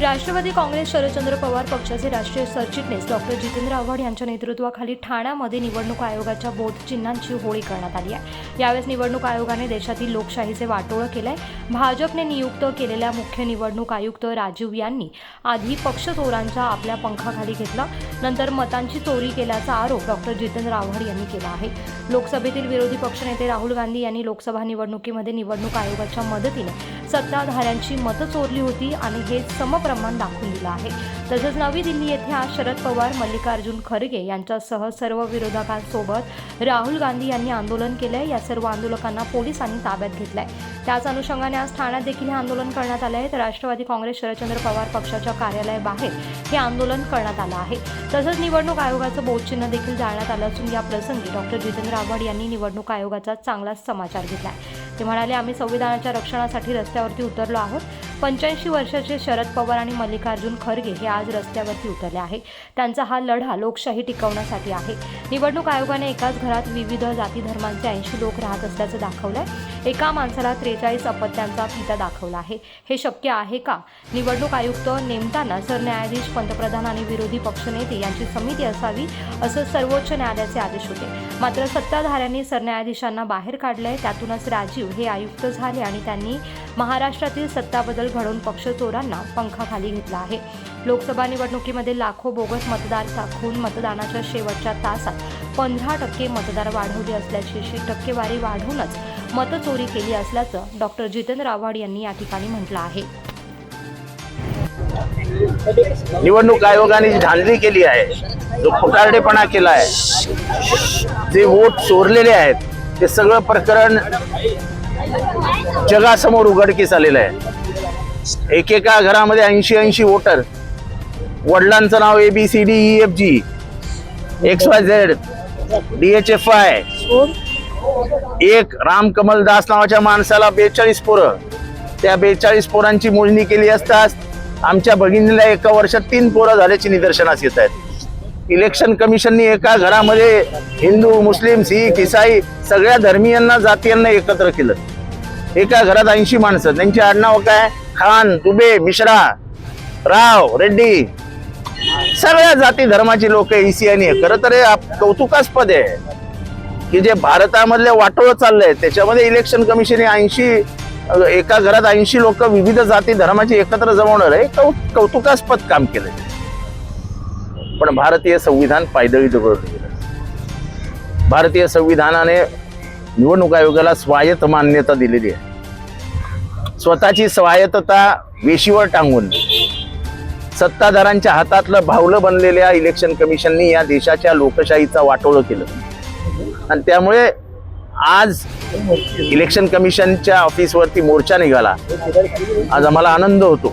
राष्ट्रवादी काँग्रेस शरदचंद्र पवार पक्षाचे राष्ट्रीय सरचिटणीस डॉक्टर जितेंद्र आव्हाड यांच्या नेतृत्वाखाली ठाण्यामध्ये निवडणूक आयोगाच्या बोधचिन्हांची होळी करण्यात आली आहे. यावेळेस निवडणूक आयोगाने देशातील लोकशाहीचे वाटोळं केलंय. भाजपने नियुक्त केलेल्या मुख्य निवडणूक आयुक्त राजीव यांनी आधी पक्ष चोरांच्या आपल्या पंखाखाली घेतला. नंतर मतांची चोरी केल्याचा आरोप डॉक्टर जितेंद्र आव्हाड यांनी केला आहे. लोकसभेतील विरोधी पक्षनेते राहुल गांधी यांनी लोकसभा निवडणुकीमध्ये निवडणूक आयोगाच्या मदतीने सत्ताधाऱ्यांची मतं चोरली होती आणि हे समप्रमाण दाखवून दिलं आहे. तसंच नवी दिल्ली येथे आज शरद पवार मल्लिकार्जुन खरगे यांच्यासह सर्व विरोधकांसोबत राहुल गांधी यांनी आंदोलन केलंय. या सर्व आंदोलकांना पोलिसांनी ताब्यात घेतलंय. त्याच अनुषंगाने आज ठाण्यात देखील हे आंदोलन करण्यात आलं आहे. तर राष्ट्रवादी काँग्रेस शरदचंद्र पवार पक्षाच्या कार्यालयाबाहेर हे आंदोलन करण्यात आलं आहे. तसंच निवडणूक आयोगाचं बोधचिन्ह देखील जाळण्यात आलं असून या प्रसंगी डॉक्टर जितेंद्र आव्हाड यांनी निवडणूक आयोगाचा चांगलाच समाचार घेतला आहे ते म्हणाले आम्ही संविधानाच्या रक्षणासाठी रस्त्यावरती उतरलो आहोत. पंच्याऐंशी वर्षाचे शरद पवार आणि मल्लिकार्जुन खरगे हे आज रस्त्यावरती उतरले आहे. त्यांचा हा लढा लोकशाही टिकवण्यासाठी आहे. निवडणूक आयोगाने एकाच घरात विविध जाती धर्मांचे ऐंशी लोक राहत असल्याचं दाखवलंय. एका माणसाला त्रेचाळीस अपत्यांचा पिता दाखवला आहे. हे शक्य आहे का? निवडणूक आयुक्त नेमताना सरन्यायाधीश पंतप्रधान आणि विरोधी पक्षनेते यांची समिती असावी असं सर्वोच्च न्यायालयाचे आदेश होते. मात्र सत्ताधाऱ्यांनी सरन्यायाधीशांना बाहेर काढलंय. त्यातूनच राजीव हे आयुक्त झाले आणि त्यांनी महाराष्ट्रातील सत्ताबदल घडवून पक्ष चोरांना पंखाखाली घेतला आहे. लोकसभा निवडणुकीमध्ये लाखो बोगस मतदार साखून मतदानाच्या शेवटच्या तासात पंधरा टक्के मतदार वाढवले असल्याची अशी टक्केवारी वाढवूनच मतचोरी केली असल्याचं डॉक्टर जितेंद्र आव्हाड यांनी या ठिकाणी म्हटलं आहे. निवडणूक आयोगाने जी धांदली केली आहे जो फुटारडेपणा केला आहे जे वोट चोरलेले आहेत ते सगळं प्रकरण जगासमोर उघडकीस आलेलं आहे. एकेका घरामध्ये ऐंशी ऐंशी वोटर वडिलांचं नाव A B C D E F G X Y Z D H F I एक राम कमल दास नावाच्या माणसाला बेचाळीस पोरं. त्या बेचाळीस पोरांची मोजणी केली असताच आमच्या भगिनीला एका वर्षात तीन पोरं झाल्याची निदर्शनास येत आहेत. इलेक्शन कमिशननी एका घरामध्ये हिंदू मुस्लिम शीख इसाई सगळ्या धर्मीयांना जातीयांना एकत्र केलं. एका घरात ऐंशी माणसं. त्यांची आडनाव काय? खान दुबे मिश्रा राव रेड्डी. सगळ्या जाती धर्माची लोक इसियानी खरं तर हे कौतुकास्पद आहे. की जे भारतामधले वाटोळ चाललंय त्याच्यामध्ये इलेक्शन कमिशन ऐंशी एका घरात ऐंशी लोक विविध जाती धर्माची एकत्र जमवणार आहे. कौ कौतुकास्पद काम केलंय. पण भारतीय संविधान पायदळी दगडलं भारतीय संविधानाने निवडणूक आयोगाला स्वायत्त मान्यता दिलेली आहे. स्वतःची स्वायत्तता वेशीवर टांगून सत्ताधारांच्या हातातलं भावलं बनलेल्या इलेक्शन कमिशननी या देशाच्या लोकशाहीचा वाटोळं केलं. आणि त्यामुळे आज इलेक्शन कमिशनच्या ऑफिसवरती मोर्चा निघाला. आज आम्हाला आनंद होतो.